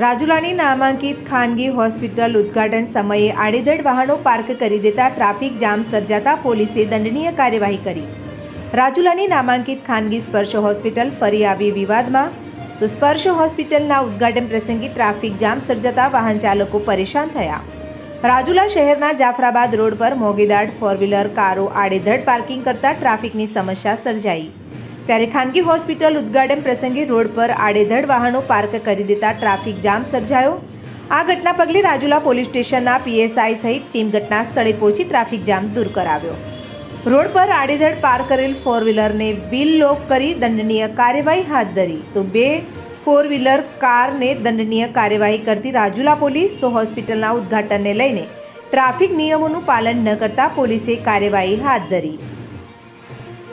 રાજુલાની નામાંકિત ખાનગી હોસ્પિટલ ઉદ્ઘાટન સમયે આડેધડ વાહનો પાર્ક કરી દેતા ટ્રાફિક જામ સર્જાતા પોલીસે દંડનીય કાર્યવાહી કરી. રાજુલાની નામાંકિત ખાનગી સ્પર્શ હોસ્પિટલ ફરી આવી વિવાદમાં. તો સ્પર્શ હોસ્પિટલના ઉદ્ઘાટન પ્રસંગે ટ્રાફિક જામ સર્જાતા વાહન ચાલકો પરેશાન થયા. રાજુલા શહેરના જાફરાબાદ રોડ પર મોગીદાડ ફોર વ્હીલર કારો આડેધડ પાર્કિંગ કરતા ટ્રાફિકની સમસ્યા સર્જાઈ. ત્યારે ખાનગી હોસ્પિટલ ઉદ્ઘાટન પ્રસંગે રોડ પર આડેધડ વાહનો પાર્ક કરી દેતા ટ્રાફિક જામ સર્જાયો. આ ઘટના પગલે રાજુલા પોલીસ સ્ટેશનના પીએસઆઈ સહિત ટીમ ઘટના સ્થળે પહોંચી ટ્રાફિક જામ દૂર કરાવ્યો. રોડ પર આડેધડ પાર્ક કરેલ ફોર વ્હીલરને વ્હીલ લોક કરી દંડનીય કાર્યવાહી હાથ ધરી. તો બે ફોર વ્હીલર કારને દંડનીય કાર્યવાહી કરતી રાજુલા પોલીસ તો હોસ્પિટલના ઉદ્ઘાટનને લઈને ટ્રાફિક નિયમોનું પાલન ન કરતા પોલીસે કાર્યવાહી હાથ ધરી.